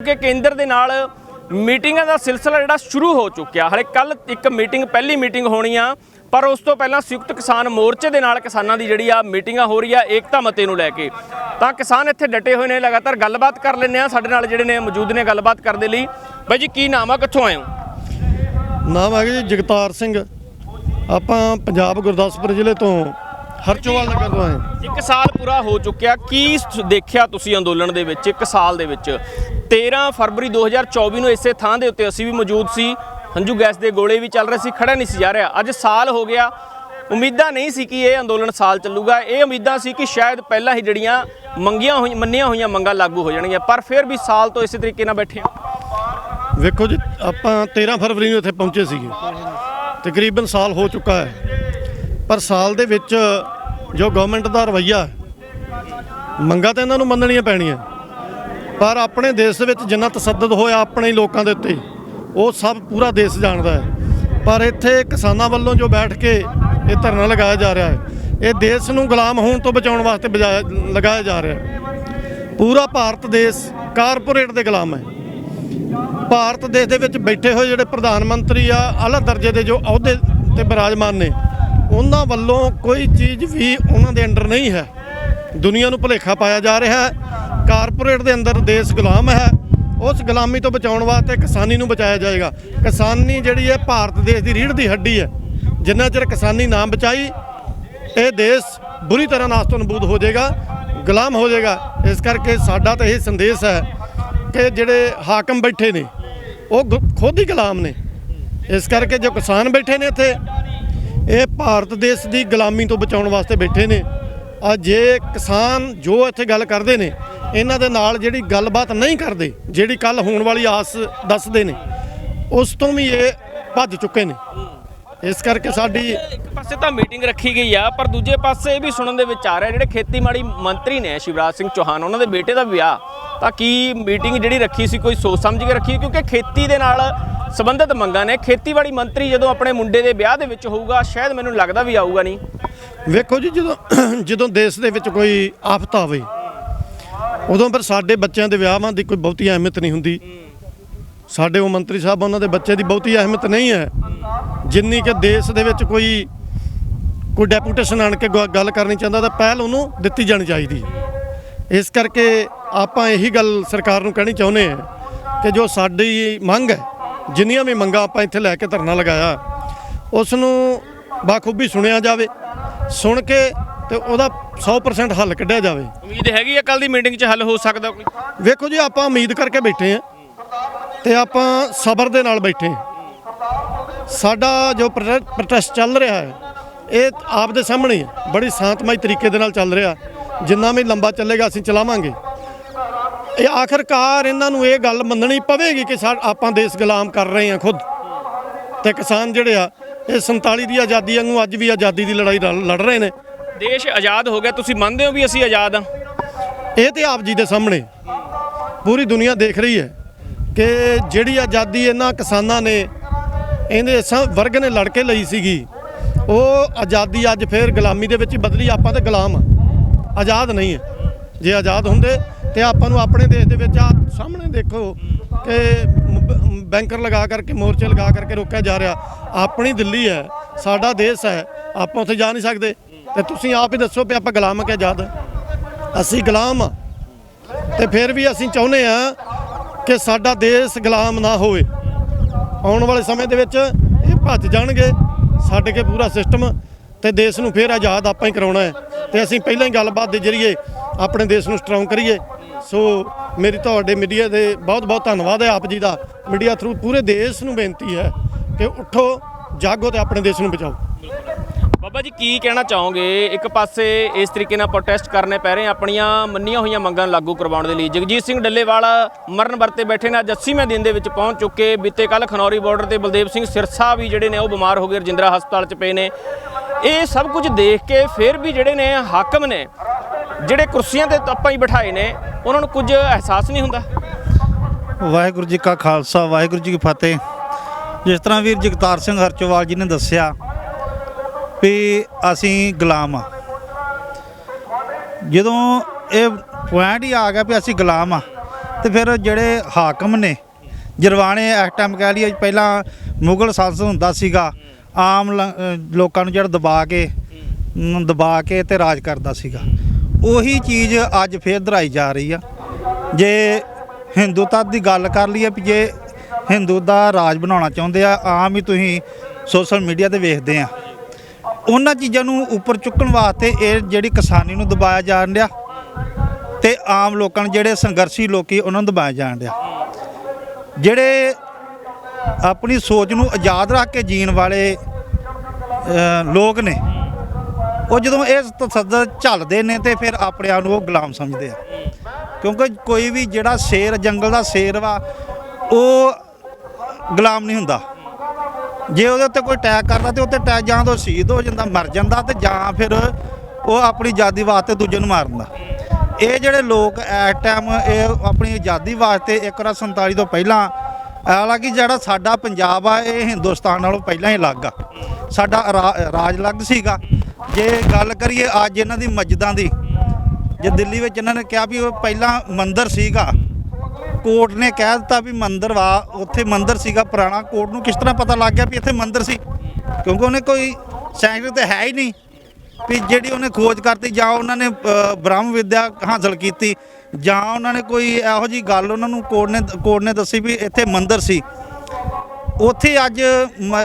ਕਿ ਕੇਂਦਰ ਦੇ ਨਾਲ ਮੀਟਿੰਗਾਂ ਦਾ ਸਿਲਸਿਲਾ ਜਿਹੜਾ ਸ਼ੁਰੂ ਹੋ ਚੁੱਕਿਆ। ਹਲੇ ਕੱਲ ਇੱਕ ਮੀਟਿੰਗ, ਪਹਿਲੀ ਮੀਟਿੰਗ ਹੋਣੀ ਆ, ਪਰ ਉਸ ਤੋਂ ਪਹਿਲਾਂ ਸੰਯੁਕਤ ਕਿਸਾਨ ਮੋਰਚੇ ਦੇ ਨਾਲ ਕਿਸਾਨਾਂ ਦੀ ਜਿਹੜੀ ਆ ਮੀਟਿੰਗਾਂ ਹੋ ਰਹੀ ਆ ਏਕਤਾ ਮਤੇ ਨੂੰ ਲੈ ਕੇ। ਤਾਂ ਕਿਸਾਨ ਇੱਥੇ ਡਟੇ ਹੋਏ ਨੇ, ਲਗਾਤਾਰ ਗੱਲਬਾਤ ਕਰ ਲੈਂਦੇ ਆ। ਸਾਡੇ ਨਾਲ ਜਿਹੜੇ ਨੇ ਮੌਜੂਦ ਨੇ ਗੱਲਬਾਤ ਕਰਨ ਦੇ ਲਈ। ਬਾਈ ਜੀ, ਕੀ ਨਾਮ ਆ? ਕਿੱਥੋਂ ਆਏ ਹੋ? ਨਾਮ ਹੈਗਾ ਜੀ ਜਗਤਾਰ ਸਿੰਘ। ਆਪਾਂ ਪੰਜਾਬ ਗੁਰਦਾਸਪੁਰ ਜ਼ਿਲ੍ਹੇ ਤੋਂ ਹਰਚੋਵਾਲ ਨਗਰ ਤੋਂ ਆਏ ਇੱਕ ਸਾਲ ਪੂਰਾ ਹੋ ਚੁੱਕਿਆ। ਕੀ ਦੇਖਿਆ ਤੁਸੀਂ ਅੰਦੋਲਨ ਦੇ ਵਿੱਚ? ਇੱਕ ਸਾਲ ਦੇ ਵਿੱਚ। 13 ਫਰਵਰੀ 2024 ਨੂੰ ਇਸੇ ਥਾਂ ਦੇ ਉੱਤੇ ਅਸੀਂ ਵੀ ਮੌਜੂਦ ਸੀ। ਹੰਝੂ ਗੈਸ ਦੇ ਗੋਲੇ ਵੀ ਚੱਲ ਰਹੇ ਸੀ ਖੜਾ ਨਹੀਂ ਸੀ ਜਾ ਰਿਹਾ। ਅੱਜ ਸਾਲ ਹੋ ਗਿਆ। ਉਮੀਦਾਂ ਨਹੀਂ ਸੀ ਕਿ ਇਹ ਅੰਦੋਲਨ ਸਾਲ ਚੱਲੂਗਾ। ਇਹ ਉਮੀਦਾਂ ਸੀ ਕਿ ਸ਼ਾਇਦ ਪਹਿਲਾਂ ਹੀ ਜਿਹੜੀਆਂ ਮੰਗੀਆਂ ਹੋਈਆਂ ਮੰਨੀਆਂ ਹੋਈਆਂ ਮੰਗਾਂ ਲਾਗੂ ਹੋ ਜਾਣਗੀਆਂ। ਪਰ ਫਿਰ ਵੀ ਸਾਲ ਤੋਂ ਇਸੇ ਤਰੀਕੇ ਨਾਲ ਬੈਠੇ ਵੇਖੋ ਜੀ ਆਪਾਂ 13 ਫਰਵਰੀ ਨੂੰ ਇੱਥੇ ਪਹੁੰਚੇ ਸੀਗੇ। ਤਕਰੀਬਨ ਸਾਲ ਹੋ ਚੁੱਕਾ ਹੈ। ਪਰ ਸਾਲ ਦੇ ਵਿੱਚ ਜੋ ਗਵਰਨਮੈਂਟ ਦਾ ਰਵੱਈਆ ਹੈ, ਮੰਗਾਂ ਤਾਂ ਇਹਨਾਂ ਨੂੰ ਮੰਨਣੀਆਂ ਪੈਣੀਆਂ। ਪਰ ਆਪਣੇ ਦੇਸ਼ ਦੇ ਵਿੱਚ ਜਿੰਨਾ ਤਸੱਦਦ ਹੋਇਆ ਆਪਣੇ ਲੋਕਾਂ ਦੇ ਉੱਤੇ ਉਹ ਸਭ ਪੂਰਾ ਦੇਸ਼ ਜਾਣਦਾ ਹੈ। ਪਰ ਇੱਥੇ ਕਿਸਾਨਾਂ ਵੱਲੋਂ ਜੋ ਬੈਠ ਕੇ ਇਹ ਧਰਨਾ ਲਗਾਇਆ ਜਾ ਰਿਹਾ ਹੈ ਇਹ ਦੇਸ਼ ਨੂੰ ਗੁਲਾਮ ਹੋਣ ਤੋਂ ਬਚਾਉਣ ਵਾਸਤੇ ਬਜਾਇਆ- ਲਗਾਇਆ ਜਾ ਰਿਹਾ ਹੈ। ਪੂਰਾ ਭਾਰਤ ਦੇਸ਼ ਕਾਰਪੋਰੇਟ ਦੇ ਗੁਲਾਮ ਹੈ। ਭਾਰਤ ਦੇਸ਼ ਦੇ ਵਿੱਚ ਬੈਠੇ ਹੋਏ ਜਿਹੜੇ ਪ੍ਰਧਾਨ ਮੰਤਰੀ ਆ ਆਲਾ ਦਰਜੇ ਦੇ ਜੋ ਅਹੁਦੇ ਤੇ ਬਿਰਾਜਮਾਨ ਨੇ ਉਹਨਾਂ ਵੱਲੋਂ ਕੋਈ ਚੀਜ਼ ਵੀ ਉਹਨਾਂ ਦੇ ਅੰਡਰ ਨਹੀਂ ਹੈ। ਦੁਨੀਆ ਨੂੰ ਭੁਲੇਖਾ ਪਾਇਆ ਜਾ ਰਿਹਾ ਹੈ। ਕਾਰਪੋਰੇਟ ਦੇ ਅੰਦਰ ਦੇਸ਼ ਗੁਲਾਮ ਹੈ। ਉਸ ਗੁਲਾਮੀ ਤੋਂ ਬਚਾਉਣ ਵਾਸਤੇ ਕਿਸਾਨੀ ਨੂੰ ਬਚਾਇਆ ਜਾਏਗਾ। ਕਿਸਾਨੀ ਜਿਹੜੀ ਹੈ, ਭਾਰਤ ਦੇਸ਼ ਦੀ ਰੀੜ੍ਹ ਦੀ ਹੱਡੀ ਹੈ। ਜਿੰਨਾ ਚਿਰ ਕਿਸਾਨੀ ਨਾ ਬਚਾਈ, ਇਹ ਦੇਸ਼ ਬੁਰੀ ਤਰ੍ਹਾਂ ਨਾਸਤੋਂ ਨਬੂਦ ਹੋ ਜਾਏਗਾ, ਗੁਲਾਮ ਹੋ ਜਾਏਗਾ। ਇਸ ਕਰਕੇ ਸਾਡਾ ਤਾਂ ਇਹ ਸੰਦੇਸ਼ ਹੈ ਕਿ ਜਿਹੜੇ ਹਾਕਮ ਬੈਠੇ ਨੇ, ਉਹ ਗੁ- ਖੁਦ ਹੀ ਗੁਲਾਮ ਨੇ। ਇਸ ਕਰਕੇ ਜੋ ਕਿਸਾਨ ਬੈਠੇ ਨੇ ਇੱਥੇ ਇਹ ਭਾਰਤ ਦੇਸ਼ ਦੀ ਗੁਲਾਮੀ ਤੋਂ ਬਚਾਉਣ ਵਾਸਤੇ ਬੈਠੇ ਨੇ। ਆ ਜੇ ਕਿਸਾਨ ਜੋ ਇੱਥੇ ਗੱਲ ਕਰਦੇ ਨੇ, ਇਹਨਾਂ ਦੇ ਨਾਲ ਜਿਹੜੀ ਗੱਲਬਾਤ ਨਹੀਂ ਕਰਦੇ, ਜਿਹੜੀ ਕੱਲ ਹੋਣ ਵਾਲੀ ਆਸ ਦੱਸਦੇ ਨੇ, ਉਸ ਤੋਂ ਵੀ ਇਹ ਭੱਜ ਚੁੱਕੇ ਨੇ। ਇਸ ਕਰਕੇ ਸਾਡੀ ਇੱਕ ਪਾਸੇ ਤਾਂ ਮੀਟਿੰਗ ਰੱਖੀ ਗਈ ਆ, ਪਰ ਦੂਜੇ ਪਾਸੇ ਇਹ ਵੀ ਸੁਣਨ ਦੇ ਵਿੱਚ ਆ ਰਿਹਾ, ਜਿਹੜੇ ਖੇਤੀਬਾੜੀ ਮੰਤਰੀ ਨੇ ਸ਼ਿਵਰਾਜ ਸਿੰਘ ਚੌਹਾਨ, ਉਹਨਾਂ ਦੇ ਬੇਟੇ ਦਾ ਵਿਆਹ, ਤਾਂ ਕੀ ਮੀਟਿੰਗ ਜਿਹੜੀ ਰੱਖੀ ਸੀ, ਕੋਈ ਸੋਚ ਸਮਝ ਕੇ ਰੱਖੀ ਕਿਉਂਕਿ ਖੇਤੀ ਦੇ ਨਾਲ ਸੰਬੰਧਿਤ ਮੰਗਾਂ ਨੇ ਖੇਤੀਬਾੜੀ ਮੰਤਰੀ ਜਦੋਂ ਆਪਣੇ ਮੁੰਡੇ ਦੇ ਵਿਆਹ ਦੇ ਵਿੱਚ ਹੋਊਗਾ, ਸ਼ਾਇਦ ਮੈਨੂੰ ਲੱਗਦਾ ਵੀ ਆਊਗਾ ਨਹੀਂ। ਵੇਖੋ ਜੀ, ਜਦੋਂ ਜਦੋਂ ਦੇਸ਼ ਦੇ ਵਿੱਚ ਕੋਈ ਆਫਤ ਆਵੇ, ਉਦੋਂ ਫਿਰ ਸਾਡੇ ਬੱਚਿਆਂ ਦੇ ਵਿਆਹਾਂ ਦੀ ਕੋਈ ਬਹੁਤੀ ਅਹਿਮੀਅਤ ਨਹੀਂ ਹੁੰਦੀ। ਸਾਡੇ ਉਹ ਮੰਤਰੀ ਸਾਹਿਬ, ਉਹਨਾਂ ਦੇ ਬੱਚੇ ਦੀ ਬਹੁਤੀ ਅਹਿਮੀਅਤ ਨਹੀਂ ਹੈ। ਜਿੰਨੀ ਕਿ ਦੇਸ਼ ਦੇ ਵਿੱਚ ਕੋਈ ਕੋਈ ਡੈਪੂਟੇਸ਼ਨ ਆਣ ਕੇ ਗ- ਗੱਲ ਕਰਨੀ ਚਾਹੁੰਦਾ, ਤਾਂ ਪਹਿਲ ਉਹਨੂੰ ਦਿੱਤੀ ਜਾਣੀ ਚਾਹੀਦੀ ਇਸ ਕਰਕੇ ਆਪਾਂ ਇਹੀ ਗੱਲ ਸਰਕਾਰ ਨੂੰ ਕਹਿਣੀ ਚਾਹੁੰਦੇ ਹਾਂ ਕਿ ਜੋ ਸਾਡੀ ਮੰਗ ਹੈ ਜਿੰਨੀਆਂ ਵੀ ਮੰਗਾਂ ਆਪਾਂ ਇੱਥੇ ਲੈ ਕੇ ਧਰਨਾ ਲਗਾਇਆ ਉਸ ਨੂੰ ਬਾਖੂਬੀ ਸੁਣਿਆ ਜਾਵੇ ਸੁਣ ਕੇ ਤੇ ਉਹਦਾ 100% ਹੱਲ ਕੱਢਿਆ ਜਾਵੇ। ਉਮੀਦ ਹੈਗੀ ਆ ਕੱਲ ਦੀ ਮੀਟਿੰਗ 'ਚ ਹੱਲ ਹੋ ਸਕਦਾ ਕੋਈ? ਵੇਖੋ ਜੀ ਆਪਾਂ ਉਮੀਦ ਕਰਕੇ ਬੈਠੇ ਆ ਤੇ ਆਪਾਂ ਸਬਰ ਦੇ ਨਾਲ ਬੈਠੇ ਸਾਡਾ ਜੋ ਪ੍ਰੋਟੈ- ਪ੍ਰੋਟੈਸਟ ਚੱਲ ਰਿਹਾ ਹੈ ਇਹ ਆਪ ਦੇ ਸਾਹਮਣੇ ਬੜੀ ਸ਼ਾਂਤਮਈ ਤਰੀਕੇ ਦੇ ਨਾਲ ਚੱਲ ਰਿਹਾ। ਜਿੰਨਾ ਵੀ ਲੰਬਾ ਚੱਲੇਗਾ ਅਸੀਂ ਚਲਾਵਾਂਗੇ। ਇਹ ਆਖਰਕਾਰ ਇਹਨਾਂ ਨੂੰ ਇਹ ਗੱਲ ਮੰਨਣੀ ਪਵੇਗੀ ਕਿ ਸਾ ਆਪਾਂ ਦੇਸ਼ ਗੁਲਾਮ ਕਰ ਰਹੇ ਹਾਂ ਖੁਦ। ਤੇ ਕਿਸਾਨ ਜਿਹੜੇ ਆ ਇਹ 47 ਦੀ ਆਜ਼ਾਦੀ ਵਾਂਗੂ ਅੱਜ ਵੀ ਆਜ਼ਾਦੀ ਦੀ ਲੜਾਈ ਲੜ ਰਹੇ ਨੇ। ਦੇਸ਼ ਆਜ਼ਾਦ ਹੋ ਗਿਆ ਤੁਸੀਂ ਮੰਨਦੇ ਹੋ ਵੀ ਅਸੀਂ ਆਜ਼ਾਦ ਆ ਇਹ ਤੇ ਆਪ ਜੀ ਦੇ ਸਾਹਮਣੇ। ਪੂਰੀ ਦੁਨੀਆ ਦੇਖ ਰਹੀ ਹੈ ਕਿ ਜਿਹੜੀ ਆਜ਼ਾਦੀ ਇਹਨਾਂ ਕਿਸਾਨਾਂ ਨੇ ਇਹਦੇ ਸਭ ਵਰਗ ਨੇ ਲੜ ਕੇ ਲਈ ਸੀਗੀ ਉਹ ਆਜ਼ਾਦੀ ਅੱਜ ਫੇਰ ਗੁਲਾਮੀ ਦੇ ਵਿੱਚ ਬਦਲੀ ਆਪਾਂ ਤੇ ਗੁਲਾਮ ਆ ਆਜ਼ਾਦ ਨਹੀਂ ਹੈ। ਜੇ ਆਜ਼ਾਦ ਹੁੰਦੇ ਤੇ ਆਪਾਂ ਨੂੰ ਆਪਣੇ ਦੇਸ਼ ਦੇ ਵਿੱਚ ਆ ਸਾਹਮਣੇ ਦੇਖੋ ਕਿ ਬੈਂਕਰ ਲਗਾ ਕਰਕੇ, ਮੋਰਚੇ ਲਗਾ ਕਰਕੇ ਰੋਕਿਆ ਜਾ ਰਿਹਾ। ਆਪਣੀ ਦਿੱਲੀ ਹੈ, ਸਾਡਾ ਦੇਸ਼ ਹੈ, ਆਪਾਂ ਉੱਥੇ ਜਾ ਨਹੀਂ ਸਕਦੇ। ਤੇ ਤੁਸੀਂ ਆਪ ਹੀ ਦੱਸੋ ਵੀ ਆਪਾਂ ਗੁਲਾਮ ਕਿ ਆਜ਼ਾਦ ਅਸੀਂ ਗੁਲਾਮ ਆ ਤੇ ਫਿਰ ਵੀ ਅਸੀਂ ਚਾਹੁੰਦੇ ਆ ਕਿ ਸਾਡਾ ਦੇਸ਼ ਗੁਲਾਮ ਨਾ ਹੋਵੇ। ਆਉਣ ਵਾਲੇ ਸਮੇਂ ਦੇ ਵਿੱਚ ਇਹ ਭੱਜ ਜਾਣਗੇ, ਛੱਡ ਕੇ ਪੂਰਾ ਸਿਸਟਮ ਤੇ ਦੇਸ਼ ਨੂੰ ਫਿਰ ਆਜ਼ਾਦ ਆਪਾਂ ਹੀ ਕਰਾਉਣਾ ਹੈ। ਤੇ ਅਸੀਂ ਪਹਿਲਾਂ ਹੀ ਗੱਲਬਾਤ ਦੇ ਜ਼ਰੀਏ ਆਪਣੇ ਦੇਸ਼ ਨੂੰ ਸਟਰੋਂਗ ਕਰੀਏ। ਸੋ ਮੇਰੀ ਤੁਹਾਡੇ ਮੀਡੀਆ ਦੇ ਬਹੁਤ ਬਹੁਤ ਧੰਨਵਾਦ ਹੈ ਆਪ ਜੀ ਦਾ। ਮੀਡੀਆ ਥਰੂ ਪੂਰੇ ਦੇਸ਼ ਨੂੰ ਬੇਨਤੀ ਹੈ ਕਿ ਉੱਠੋ, ਜਾਗੋ ਤੇ ਆਪਣੇ ਦੇਸ਼ ਨੂੰ ਬਚਾਓ। ਬਾਬਾ ਜੀ, ਕੀ ਕਹਿਣਾ ਚਾਹੋਗੇ? ਇੱਕ ਪਾਸੇ ਇਸ ਤਰੀਕੇ ਨਾਲ ਪ੍ਰੋਟੈਸਟ ਕਰਨੇ ਪੈ ਰਹੇ ਆਪਣੀਆਂ ਮੰਨੀਆਂ ਹੋਈਆਂ ਮੰਗਾਂ ਲਾਗੂ ਕਰਵਾਉਣ ਦੇ ਲਈ। ਜਗਜੀਤ ਸਿੰਘ ਡੱਲੇਵਾਲ ਮਰਨ ਵਰਤੇ ਬੈਠੇ ਨੇ, ਅੱਜ 80ਵੇਂ ਦਿਨ ਦੇ ਵਿੱਚ ਪਹੁੰਚ ਚੁੱਕੇ। ਬੀਤੇ ਕੱਲ ਖਨੌਰੀ ਬਾਰਡਰ ਤੇ ਬਲਦੇਵ ਸਿੰਘ ਸਿਰਸਾ ਵੀ ਜਿਹੜੇ ਨੇ, ਉਹ ਬਿਮਾਰ ਹੋ ਗਏ, ਰਜਿੰਦਰਾ ਹਸਪਤਾਲ 'ਚ ਪਏ ਨੇ। ਇਹ ਸਭ ਕੁਝ ਦੇਖ ਕੇ ਫਿਰ ਵੀ ਜਿਹੜੇ ਨੇ ਹਾਕਮ ਨੇ ਜਿਹੜੇ ਕੁਰਸੀਆਂ ਤੇ ਆਪਾਂ ਹੀ ਬਿਠਾਏ ਨੇ, ਉਹਨਾਂ ਨੂੰ ਕੁਝ ਅਹਿਸਾਸ ਨਹੀਂ ਹੁੰਦਾ? ਵਾਹਿਗੁਰੂ ਜੀ ਕਾ ਖਾਲਸਾ, ਵਾਹਿਗੁਰੂ ਜੀ ਕੀ ਫਤਿਹ। ਜਿਸ ਤਰ੍ਹਾਂ ਵੀਰ ਜਗਤਾਰ ਸਿੰਘ ਹਰਚੋਵਾਲ ਜੀ ਨੇ ਦੱਸਿਆ ਵੀ ਅਸੀਂ ਗੁਲਾਮ ਆ। ਜਦੋਂ ਇਹ ਪੁਆਇੰਟ ਹੀ ਆ ਗਿਆ ਵੀ ਅਸੀਂ ਗੁਲਾਮ ਆ, ਤੇ ਫਿਰ ਜਿਹੜੇ ਹਾਕਮ ਨੇ ਜਰਵਾਣੇ ਇਸ ਟਾਈਮ ਕਹਿ ਲਈਏ, ਪਹਿਲਾਂ ਮੁਗਲ ਸ਼ਾਸਨ ਹੁੰਦਾ ਸੀਗਾ, ਆਮ ਲ- ਲੋਕਾਂ ਨੂੰ ਜਿਹੜਾ ਦਬਾ ਕੇ ਦਬਾ ਕੇ ਤੇ ਰਾਜ ਕਰਦਾ ਸੀਗਾ। ਉਹੀ ਚੀਜ਼ ਅੱਜ ਫੇਰ ਦੁਹਰਾਈ ਜਾ ਰਹੀ ਆ। ਜੇ ਹਿੰਦੂਤਾ ਦੀ ਗੱਲ ਕਰ ਲਈਏ ਵੀ ਜੇ ਹਿੰਦੂ ਦਾ ਰਾਜ ਬਣਾਉਣਾ ਚਾਹੁੰਦੇ ਆ, ਆਮ ਹੀ ਤੁਸੀਂ ਸੋਸ਼ਲ ਮੀਡੀਆ ਤੇ ਵੇਖਦੇ ਆ। ਉਹਨਾਂ ਚੀਜ਼ਾਂ ਨੂੰ ਉੱਪਰ ਚੁੱਕਣ ਵਾਸਤੇ ਇਹ ਜਿਹੜੀ ਕਿਸਾਨੀ ਨੂੰ ਦਬਾਇਆ ਜਾਣ ਡਿਆ ਤੇ ਆਮ ਲੋਕਾਂ ਨੂੰ ਜਿਹੜੇ ਸੰਘਰਸ਼ੀ ਲੋਕੀ ਉਹਨਾਂ ਨੂੰ ਦਬਾਇਆ ਜਾਣ ਡਿਆ। ਜਿਹੜੇ ਆਪਣੀ ਸੋਚ ਨੂੰ ਆਜ਼ਾਦ ਰੱਖ ਕੇ ਜੀਣ ਵਾਲੇ ਲੋਕ ਨੇ ਉਹ ਜਦੋਂ ਇਹ ਤਸੱਦਦ ਝੱਲਦੇ ਨੇ ਤੇ ਫਿਰ ਆਪਣੇ ਆਪ ਨੂੰ ਉਹ ਗੁਲਾਮ ਸਮਝਦੇ ਆ। ਕਿਉਂਕਿ ਕੋਈ ਵੀ ਜਿਹੜਾ ਸ਼ੇਰ, ਜੰਗਲ ਦਾ ਸ਼ੇਰ ਵਾ, ਉਹ ਗੁਲਾਮ ਨਹੀਂ ਹੁੰਦਾ। ਜੇ ਉਹਦੇ ਉੱਤੇ ਕੋਈ ਅਟੈਕ ਕਰਦਾ ਤੇ ਉੱਤੇ ਅਟੈਕ ਜਾਂ ਤਾਂ ਉਹ ਸ਼ਹੀਦ ਹੋ ਜਾਂਦਾ, ਮਰ ਜਾਂਦਾ ਤੇ ਜਾਂ ਫਿਰ ਉਹ ਆਪਣੀ ਆਜ਼ਾਦੀ ਵਾਸਤੇ ਦੂਜੇ ਨੂੰ ਮਾਰਦਾ ਇਹ ਜਿਹੜੇ ਲੋਕ ਐਟ ਟਾਈਮ ਇਹ ਆਪਣੀ ਆਜ਼ਾਦੀ ਵਾਸਤੇ ਇੱਕ ਵਾਰ 47 ਤੋਂ ਪਹਿਲਾਂ, ਹਾਲਾਂਕਿ ਜਿਹੜਾ ਸਾਡਾ ਪੰਜਾਬ ਆ, ਇਹ ਹਿੰਦੁਸਤਾਨ ਨਾਲੋਂ ਪਹਿਲਾਂ ਹੀ ਅਲੱਗ ਆ। ਸਾਡਾ ਰਾ- ਰਾਜ ਅਲੱਗ ਸੀਗਾ। ਜੇ ਗੱਲ ਕਰੀਏ ਅੱਜ ਇਹਨਾਂ ਦੀ ਮਸਜਿਦਾਂ ਦੀ ਜੇ ਦਿੱਲੀ ਵਿੱਚ ਇਹਨਾਂ ਨੇ ਕਿਹਾ ਵੀ ਉਹ ਪਹਿਲਾਂ ਮੰਦਿਰ ਸੀਗਾ ਕੋਰਟ ਨੇ ਕਹਿ ਦਿੱਤਾ ਵੀ ਮੰਦਿਰ ਵਾ ਉੱਥੇ ਮੰਦਿਰ ਸੀਗਾ ਪੁਰਾਣਾ ਕੋਰਟ ਨੂੰ ਕਿਸ ਤਰ੍ਹਾਂ ਪਤਾ ਲੱਗ ਗਿਆ ਵੀ ਇੱਥੇ ਮੰਦਿਰ ਸੀ? ਕਿਉਂਕਿ ਉਹਨੇ ਕੋਈ ਸਾਇੰਸ ਤੇ ਹੈ ਹੀ ਨਹੀਂ ਵੀ ਜਿਹੜੀ ਉਹਨੇ ਖੋਜ ਕਰਤੀ ਜਾਂ ਉਹਨਾਂ ਨੇ ਅ, ਬ੍ਰਹਮ ਵਿਦਿਆ ਹਾਸਲ ਕੀਤੀ ਜਾਂ ਉਹਨਾਂ ਨੇ ਕੋਈ ਇਹੋ ਜੀ ਗੱਲ ਉਹਨਾਂ ਨੂੰ ਕੋਰਟ ਨੇ ਕੋਰਟ ਨੇ ਦੱਸੀ ਵੀ ਇੱਥੇ ਮੰਦਿਰ ਸੀ। ਉੱਥੇ ਅੱਜ ਮ-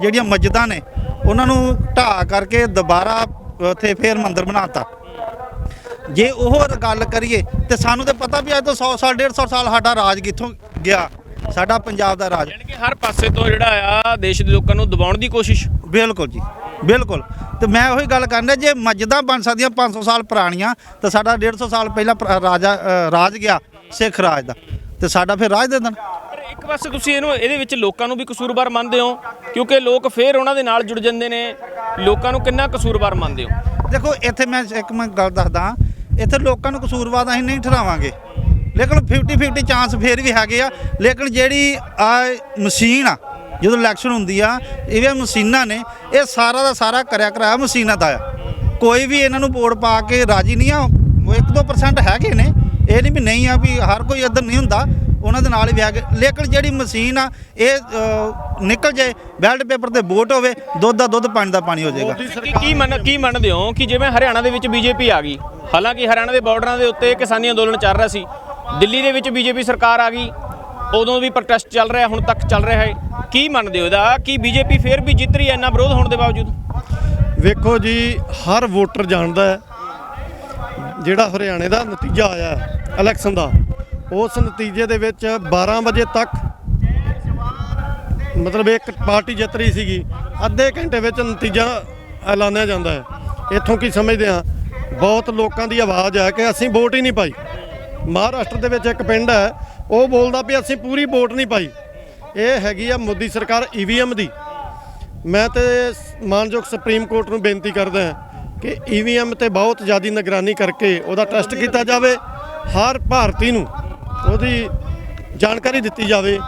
ਜਿਹੜੀਆਂ ਮਸਜਿਦਾਂ ਨੇ ਉਹਨਾਂ ਨੂੰ ਢਾਹ ਕਰਕੇ ਦੁਬਾਰਾ ਉੱਥੇ ਫੇਰ ਮੰਦਿਰ ਬਣਾਤਾ। ਜੇ ਉਹ ਗੱਲ ਕਰੀਏ ਤੇ ਸਾਨੂੰ ਤੇ ਪਤਾ ਵੀ ਅੱਜ ਤੋਂ 100 ਸਾਲ 150 ਸਾਲ ਸਾਡਾ ਰਾਜ ਕਿੱਥੋਂ ਗਿਆ? ਸਾਡਾ ਪੰਜਾਬ ਦਾ ਰਾਜ। ਯਾਨੀ ਕਿ ਹਰ ਪਾਸੇ ਤੋਂ ਜਿਹੜਾ ਆ ਦੇਸ਼ ਦੇ ਲੋਕਾਂ ਨੂੰ ਦਬਾਉਣ ਦੀ ਕੋਸ਼ਿਸ਼। ਬਿਲਕੁਲ ਜੀ ਬਿਲਕੁਲ। ਤੇ ਮੈਂ ਉਹੀ ਗੱਲ ਕਰਨਾ ਜੇ ਮਸਜਿਦਾਂ ਬਣ ਸਕਦੀਆਂ 500 ਸਾਲ ਪੁਰਾਣੀਆਂ ਤਾਂ ਸਾਡਾ 150 ਸਾਲ ਪਹਿਲਾਂ ਰਾਜਾ ਰਾਜ ਗਿਆ ਸਿੱਖ ਰਾਜ ਦਾ। ਤੇ ਸਾਡਾ ਫਿਰ ਰਾਜ ਦੇ ਦੇਣ ਇੱਕ ਪਾਸੇ ਤੁਸੀਂ ਇਹਨੂੰ, ਇਹਦੇ ਵਿੱਚ ਲੋਕਾਂ ਨੂੰ ਵੀ ਕਸੂਰਵਾਰ ਮੰਨਦੇ ਹੋ, ਕਿਉਂਕਿ ਲੋਕ ਫੇਰ ਉਹਨਾਂ ਦੇ ਨਾਲ ਜੁੜ ਜਾਂਦੇ ਨੇ। ਲੋਕਾਂ ਨੂੰ ਕਿੰਨਾ ਕਸੂਰਵਾਰ ਮੰਨਦੇ ਹੋ? ਦੇਖੋ, ਇੱਥੇ ਮੈਂ ਇੱਕ ਮੈਂ ਗੱਲ ਦੱਸਦਾ, ਇੱਥੇ ਲੋਕਾਂ ਨੂੰ ਕਸੂਰਵਾਰ ਅਸੀਂ ਨਹੀਂ ਠਹਿਰਾਵਾਂਗੇ ਲੇਕਿਨ 50 50 ਚਾਂਸ ਫੇਰ ਵੀ ਹੈਗੇ ਆ। ਲੇਕਿਨ ਜਿਹੜੀ ਆ ਮਸ਼ੀਨ ਆ, ਜਦੋਂ ਇਲੈਕਸ਼ਨ ਹੁੰਦੀ ਆ, ਇਹ ਮਸ਼ੀਨਾਂ ਨੇ, ਇਹ ਸਾਰਾ ਦਾ ਸਾਰਾ ਕਰਿਆ ਕਰਾਇਆ ਮਸ਼ੀਨਾਂ ਦਾ ਆ। ਕੋਈ ਵੀ ਇਹਨਾਂ ਨੂੰ ਵੋਟ ਪਾ ਕੇ ਰਾਜੀ ਨਹੀਂ ਆ, ਉਹ 1-2% ਹੈਗੇ ਨੇ। ਇਹ ਨਹੀਂ ਵੀ ਨਹੀਂ ਆ ਵੀ ਹਰ ਕੋਈ ਇੱਧਰ ਨਹੀਂ ਹੁੰਦਾ। ਉਹਨਾਂ ਦੇ ਨਾਲ ਹੀ ਵਿਆਹ ਕੇ ਲੇਕਿਨ ਜਿਹੜੀ ਮਸ਼ੀਨ ਆ ਇਹ ਅ, ਨਿਕਲ ਜਾਏ ਬੈਲਟ ਪੇਪਰ ਤੇ ਵੋਟ ਹੋਵੇ ਦੁੱਧ ਦਾ ਦੁੱਧ ਪਾਣੀ ਦਾ ਪਾਣੀ ਹੋ ਜਾਏਗਾ। ਕੀ ਕੀ ਮੰਨ ਕੀ ਮੰਨਦੇ ਹੋ ਕਿ ਜਿਵੇਂ ਹਰਿਆਣਾ ਦੇ ਵਿੱਚ ਬੀਜੇਪੀ ਆ ਗਈ? ਹਾਲਾਂਕਿ ਹਰਿਆਣਾ ਦੇ ਬਾਰਡਰਾਂ ਦੇ ਉੱਤੇ ਕਿਸਾਨੀ ਅੰਦੋਲਨ ਚੱਲ ਰਿਹਾ ਸੀ। ਦਿੱਲੀ ਦੇ ਵਿੱਚ ਬੀਜੇਪੀ ਸਰਕਾਰ ਆ ਗਈ। ਉਦੋਂ ਵੀ ਪ੍ਰੋਟੈਸਟ ਚੱਲ ਰਿਹਾ ਹੁਣ ਤੱਕ ਚੱਲ ਰਿਹਾ ਹੈ। ਕੀ ਮੰਨਦੇ ਹੋ ਇਹਦਾ? ਕਿ ਬੀਜੇਪੀ ਫੇਰ ਵੀ ਜਿੱਤ ਰਹੀ ਹੈ ਇੰਨਾ ਵਿਰੋਧ ਹੋਣ ਦੇ ਬਾਵਜੂਦ? ਵੇਖੋ ਜੀ ਹਰ ਵੋਟਰ ਜਾਣਦਾ ਹੈ ਜਿਹੜਾ ਹਰਿਆਣੇ ਦਾ ਨਤੀਜਾ ਆਇਆ ਹੈ ਇਲੈਕਸ਼ਨ ਦਾ। ਉਸ ਨਤੀਜੇ ਦੇ ਵਿੱਚ 12 ਵਜੇ ਤੱਕ ਮਤਲਬ ਇੱਕ ਪਾਰਟੀ ਜਿੱਤ ਰਹੀ ਸੀਗੀ। ਅੱਧੇ ਘੰਟੇ ਵਿੱਚ ਨਤੀਜਾ ਐਲਾਨਿਆ ਜਾਂਦਾ ਹੈ। ਇੱਥੋਂ ਕੀ ਸਮਝਦੇ ਹਾਂ? ਬਹੁਤ ਲੋਕਾਂ ਦੀ ਆਵਾਜ਼ ਹੈ ਕਿ ਅਸੀਂ ਵੋਟ ਹੀ ਨਹੀਂ ਪਾਈ। ਮਹਾਰਾਸ਼ਟਰ ਦੇ ਵਿੱਚ ਇੱਕ ਪਿੰਡ ਹੈ, ਉਹ ਬੋਲਦਾ ਵੀ ਅਸੀਂ ਪੂਰੀ ਵੋਟ ਨਹੀਂ ਪਾਈ। ਇਹ ਹੈਗੀ ਆ ਮੋਦੀ ਸਰਕਾਰ ਈਵੀਐਮ ਦੀ। ਮੈਂ ਤੇ ਮਾਨਯੋਗ ਸੁਪਰੀਮ ਕੋਰਟ ਨੂੰ ਬੇਨਤੀ ਕਰਦਾ ਹਾਂ ਕਿ ਈਵੀਐਮ ਤੇ ਬਹੁਤ ਜ਼ਿਆਦਾ ਨਿਗਰਾਨੀ ਕਰਕੇ ਉਹਦਾ ਟੈਸਟ ਕੀਤਾ ਜਾਵੇ। ਹਰ ਭਾਰਤੀ ਨੂੰ ਉਹਦੀ ਜਾਣਕਾਰੀ ਦਿੱਤੀ ਜਾਵੇ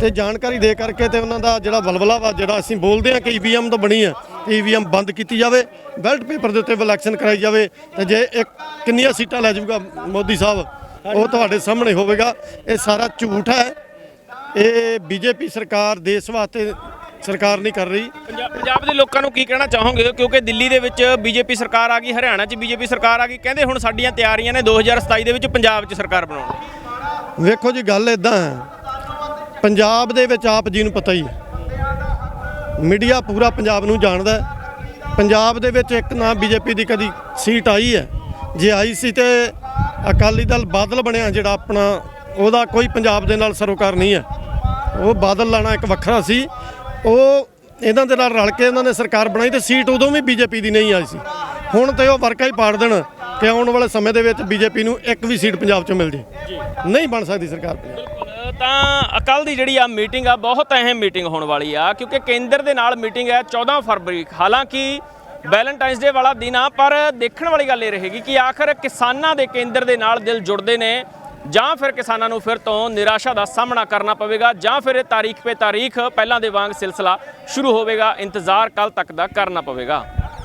ਤੇ ਜਾਣਕਾਰੀ ਦੇ ਕਰਕੇ ਤੇ ਉਹਨਾਂ ਦਾ ਜਿਹੜਾ ਵਲਵਲਾ ਵਾ, ਜਿਹੜਾ ਅਸੀਂ ਬੋਲਦੇ ਹਾਂ ਕਿ ਈਵੀਐਮ ਤੋਂ ਬਣੀ ਹੈ ਈਵੀਐਮ ਬੰਦ ਕੀਤੀ ਜਾਵੇ, ਬੈਲਟ ਪੇਪਰ ਦੇ ਉੱਤੇ ਇਲੈਕਸ਼ਨ ਕਰਾਈ ਜਾਵੇ ਤੇ ਜੇ ਇੱਕ ਕਿੰਨੀਆਂ ਸੀਟਾਂ ਲੈ ਜਾਊਗਾ ਮੋਦੀ ਸਾਹਿਬ, ਉਹ ਤੁਹਾਡੇ ਸਾਹਮਣੇ ਹੋਵੇਗਾ। ਇਹ ਸਾਰਾ ਝੂਠ ਹੈ। ਇਹ ਬੀਜੇਪੀ ਸਰਕਾਰ ਦੇਸ਼ ਵਾਸਤੇ ਸਰਕਾਰ ਨਹੀਂ ਕਰ ਰਹੀ। ਪੰਜਾਬ ਦੇ ਲੋਕਾਂ ਨੂੰ ਕੀ ਕਹਿਣਾ ਚਾਹੋਗੇ? ਕਿਉਂਕਿ ਦਿੱਲੀ ਦੇ ਵਿੱਚ ਬੀਜੇਪੀ ਸਰਕਾਰ ਆ ਗਈ, ਹਰਿਆਣਾ 'ਚ ਬੀਜੇਪੀ ਸਰਕਾਰ ਆ ਗਈ, ਕਹਿੰਦੇ ਹੁਣ ਸਾਡੀਆਂ ਤਿਆਰੀਆਂ ਨੇ 2027 ਦੇ ਵਿੱਚ ਪੰਜਾਬ 'ਚ ਸਰਕਾਰ ਬਣਾਉਣੀ ਵੇਖੋ ਜੀ, ਗੱਲ ਇਦਾਂ ਹੈ। ਪੰਜਾਬ ਦੇ ਵਿੱਚ ਆਪ ਜੀ ਨੂੰ ਪਤਾ ਹੀ ਮੀਡੀਆ ਪੂਰਾ ਪੰਜਾਬ ਨੂੰ ਜਾਣਦਾ ਪੰਜਾਬ ਦੇ ਵਿੱਚ ਇੱਕ ਨਾ ਬੀਜੇਪੀ ਦੀ ਕਦੀ ਸੀਟ ਆਈ ਹੈ। ਜੇ ਆਈ ਸੀ ਤੇ ਅਕਾਲੀ ਦਲ ਬਾਦਲ ਬਣਿਆ, ਜਿਹੜਾ ਆਪਣਾ, ਉਹਦਾ ਕੋਈ ਪੰਜਾਬ ਦੇ ਨਾਲ ਸਰੋਕਾਰ ਨਹੀਂ ਹੈ। ਉਹ ਬਾਦਲ ਲਾਣਾ ਇੱਕ ਵੱਖਰਾ ਸੀ। ਉਹ ਇਹਨਾਂ ਦੇ ਨਾਲ ਰਲ ਕੇ ਇਹਨਾਂ ਨੇ ਸਰਕਾਰ ਬਣਾਈ ਤੇ ਸੀਟ ਉਦੋਂ ਵੀ ਬੀਜੇਪੀ ਦੀ ਨਹੀਂ ਆਈ ਸੀ। ਹੁਣ ਤੇ ਉਹ ਵਰਕਾ ਹੀ ਪਾੜ ਦੇਣ। ਕਿ ਆਉਣ ਵਾਲੇ ਸਮੇਂ ਦੇ ਵਿੱਚ ਬੀਜੇਪੀ ਨੂੰ ਇੱਕ ਵੀ ਸੀਟ ਪੰਜਾਬ 'ਚੋਂ ਮਿਲ ਜੇ ਨਹੀਂ ਬਣ ਸਕਦੀ ਸਰਕਾਰ ਪੰਜਾਬ। ਤਾਂ ਅਕਲ ਦੀ ਜਿਹੜੀ ਆ ਮੀਟਿੰਗ ਆ, ਬਹੁਤ ਅਹਿਮ ਮੀਟਿੰਗ ਹੋਣ ਵਾਲੀ ਆ, ਕਿਉਂਕਿ ਕੇਂਦਰ ਦੇ ਨਾਲ ਮੀਟਿੰਗ ਹੈ 14 ਫਰਵਰੀ। ਹਾਲਾਂਕਿ ਵੈਲੈਂਟਾਈਨਸ ਡੇ ਵਾਲਾ ਦਿਨ ਆ, ਪਰ ਦੇਖਣ ਵਾਲੀ ਗੱਲ ਇਹ ਰਹੇਗੀ ਕਿ ਆਖਰ ਕਿਸਾਨਾਂ ਦੇ ਕੇਂਦਰ ਦੇ ਨਾਲ ਦਿਲ ਜੁੜਦੇ ਨੇ, ਜਾਂ ਫਿਰ ਕਿਸਾਨਾਂ ਨੂੰ ਫਿਰ ਤੋਂ ਨਿਰਾਸ਼ਾ ਦਾ ਸਾਹਮਣਾ ਕਰਨਾ ਪਵੇਗਾ, ਜਾਂ ਫਿਰ ਇਹ ਤਾਰੀਖ 'ਤੇ ਤਾਰੀਖ ਪਹਿਲਾਂ ਦੇ ਵਾਂਗ ਸਿਲਸਿਲਾ ਸ਼ੁਰੂ ਹੋਵੇਗਾ, ਇੰਤਜ਼ਾਰ ਕੱਲ ਤੱਕ ਦਾ ਕਰਨਾ ਪਵੇਗਾ।